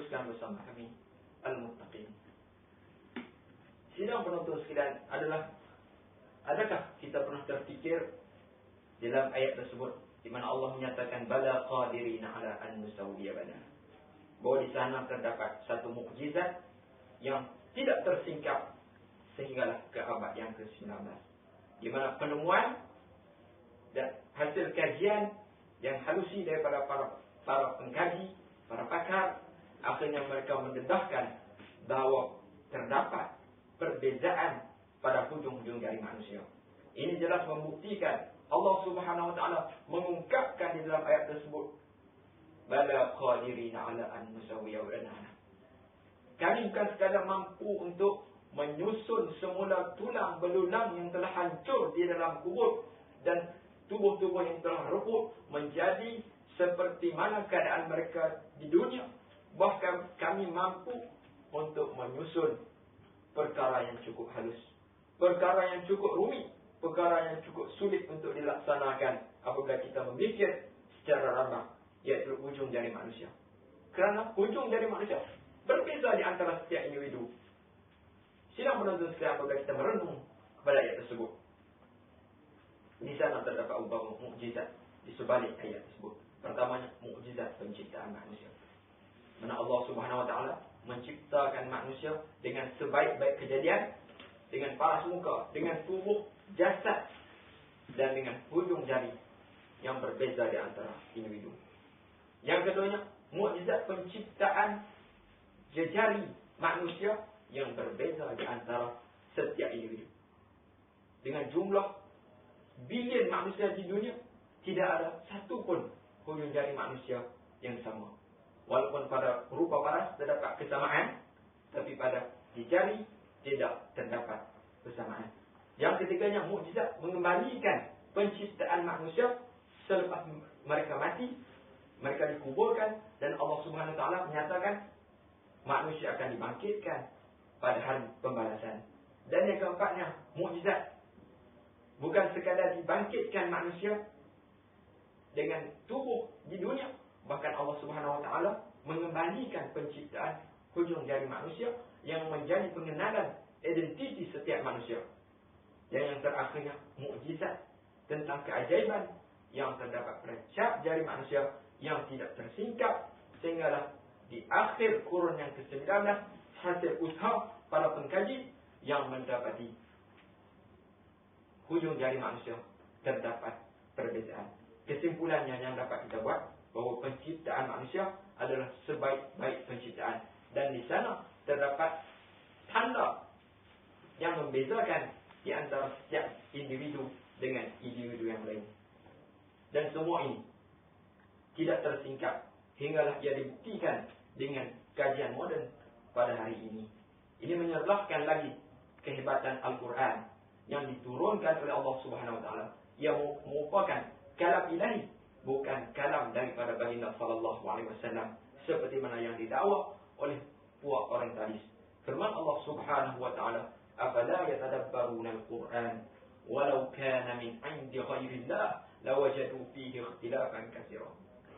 teruskan bersama kami Al-Muttaqin. Sidang penonton sekalian adalah adakah kita pernah terfikir dalam ayat tersebut di mana Allah menyatakan bala qadirina ala an nusawwiya bana. Bahawa di sana terdapat satu mukjizat yang tidak tersingkap sehinggalah ke abad yang ke-19. Di mana penemuan dan hasil kajian yang halusi daripada para para pengkaji, para pakar, akhirnya mereka mendedahkan bahawa terdapat perbezaan pada hujung-hujung jari manusia. Ini jelas membuktikan Allah Subhanahu wa taala mengungkapkan di dalam ayat tersebut bala qadirin ala an nusawwiya banana. Kami bukan sekadar mampu untuk menyusun semula tulang belulang yang telah hancur di dalam kubur dan tubuh-tubuh yang telah rubuh menjadi seperti mana keadaan mereka di dunia. Bahkan kami mampu untuk menyusun perkara yang cukup halus. Perkara yang cukup rumit. Perkara yang cukup sulit untuk dilaksanakan apabila kita memikir secara ramah. Iaitu ujung jari manusia. Kerana ujung jari manusia berbeza di antara setiap individu. Sidang menonton sekalian apabila kita merenung kepada ayat tersebut. Di sana terdapat ubah mukjizat di sebalik ayat tersebut. Pertamanya, mukjizat penciptaan manusia. Mana Allah Subhanahu Wa Taala menciptakan manusia dengan sebaik-baik kejadian, dengan paras muka, dengan tubuh jasad dan dengan hujung jari yang berbeza di antara individu. Yang keduanya, mukjizat penciptaan jejari manusia yang berbeza di antara setiap individu. Dengan jumlah bilion manusia di dunia, tidak ada satu pun hujung jari manusia yang sama. Walaupun pada rupa paras terdapat kesamaan, tapi pada jari tidak terdapat kesamaan. Yang ketiganya mukjizat mengembalikan penciptaan manusia selepas mereka mati, mereka dikuburkan dan Allah Subhanahu Taala menyatakan manusia akan dibangkitkan pada hari pembalasan. Dan yang keempatnya, mukjizat. Bukan sekadar dibangkitkan manusia dengan tubuh di dunia. Bahkan Allah Subhanahu Wa Taala mengembalikan penciptaan hujung jari manusia yang menjadi pengenalan identiti setiap manusia. Dan yang terakhirnya, mukjizat tentang keajaiban yang terdapat pada cap jari manusia yang tidak tersingkap sehinggalah di akhir kurun yang ke-19 hasil usaha para pengkaji yang mendapati hujung jari manusia terdapat perbezaan. Kesimpulannya yang dapat kita buat bahawa penciptaan manusia adalah sebaik-baik penciptaan dan di sana terdapat tanda yang membezakan di antara setiap individu dengan individu yang lain. Dan semua ini tidak tersingkap hinggalah ia dibuktikan dengan kajian moden pada hari ini. Ini menyerahkan lagi kehebatan Al-Quran yang diturunkan oleh Allah Subhanahu Wa Taala yang merupakan kalam ilahi bukan kalam daripada baginda sallallahu alaihi wasallam seperti mana yang didakwa oleh puak orientalis. Firman Allah Subhanahu wa taala, "Afala yatadabbaruna al-Qur'an walau kana min 'indi ghairillah lawajadu fihi ikhtilafan katsira."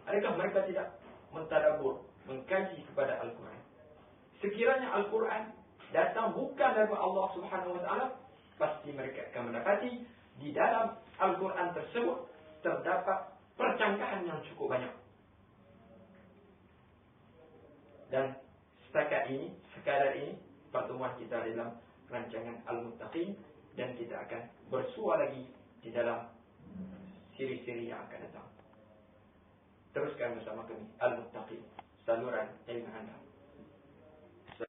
Adakah mereka tidak mentadabbur, mengkaji kepada Al-Quran? Sekiranya Al-Quran datang bukan dari Allah Subhanahu Wa Taala, pasti mereka akan mendapati di dalam Al-Quran tersebut terdapat percangkahan yang cukup banyak. Dan setakat ini, sekadar ini, pertemuan kita dalam rancangan Al-Muttaqin dan kita akan bersua lagi di dalam siri-siri yang akan datang. Teruskan bersama kami Al-Muttaqin, saluran ilmu anda.